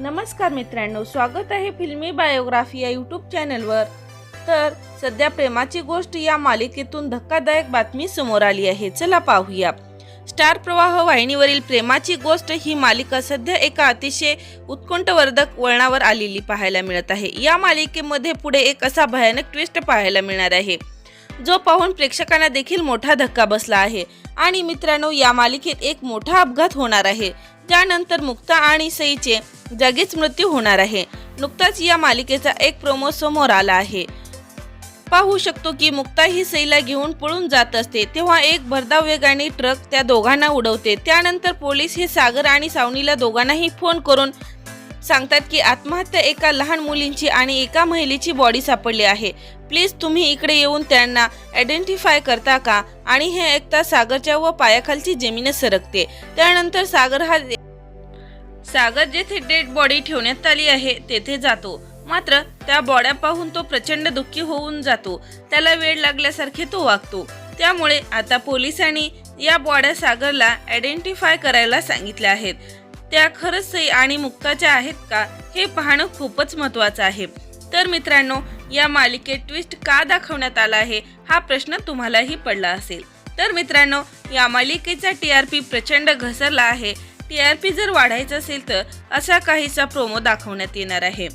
नमस्कार मित्रांनो स्वागत आहे फिल्मी बायोग्राफी या यूट्यूब चॅनलवर. तर सध्या प्रेमाची गोष्ट या मालिकेतून धक्कादायक बातमी समोर आली आहे. चला पाहूया. स्टार प्रवाह वाहिनीवरील प्रेमाची गोष्ट ही मालिका सध्या एका अतिशय उत्कंठवर्धक वळणावर आलेली पाहायला मिळत आहे. या मालिकेमध्ये पुढे एक असा भयानक ट्विस्ट पाहायला मिळणार आहे जो पाहून प्रेक्षकांना देखील मोठा धक्का बसला आहे. आणि मित्रांनो या मालिकेत एक मोठा अपघात होणार आहे. त्यानंतर मुक्ता आणि सईचे जागीच मृत्यू होणार आहे. नुकताच या मालिकेचा एक प्रोमो समोर आला आहे. पाहू शकतो की मुक्ता ही सईला घेऊन पळून जात असते तेव्हा एक भरधाव वेगाने ट्रक त्या दोघांना उडवते. त्यानंतर पोलीस हे सागर आणि सावनीला दोघांनाही फोन करून सांगतात की आत्महत्या एका लहान मुलींची आणि एका महिलेची बॉडी सापडली आहे. प्लीज तुम्ही इकडे येऊन त्यांना आयडेंटिफाय करता का? आणि हे ऐकता सागरच्या व पायाखालची जमीनच सरकते. त्यानंतर सागर हा सागर जेथे डेड बॉडी ठेवण्यात आली आहे तेथे जातो. मात्र त्या बॉड्या पाहून तो प्रचंड दुःखी होऊन जातो. त्याला वेळ लागल्यासारखे तो वागतो. त्यामुळे आता पोलिसांनी या बॉड्या सागरला आयडेंटिफाय करायला सांगितल्या आहेत. त्या खरंच सई आणि मुक्ताच्या आहेत का हे पाहणं खूपच महत्वाचं आहे. तर मित्रांनो या मालिकेत ट्विस्ट का दाखवण्यात आला आहे हा प्रश्न तुम्हालाही पडला असेल. तर मित्रांनो या मालिकेचा टी आर पी प्रचंड घसरला आहे. टी आर पी जर वाढायचा असेल तर असा काहीसा प्रोमो दाखवण्यात येणार आहे.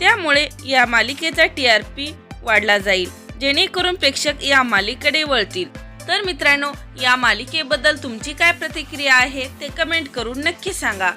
त्यामुळे या मालिकेचा टी आर पी वाढला जाईल. जेणेकरून प्रेक्षक या मालिकेकडे वळतील. तर मित्रांनो या मालिकेबद्दल तुमची काय प्रतिक्रिया आहे ते कमेंट करून नक्की सांगा.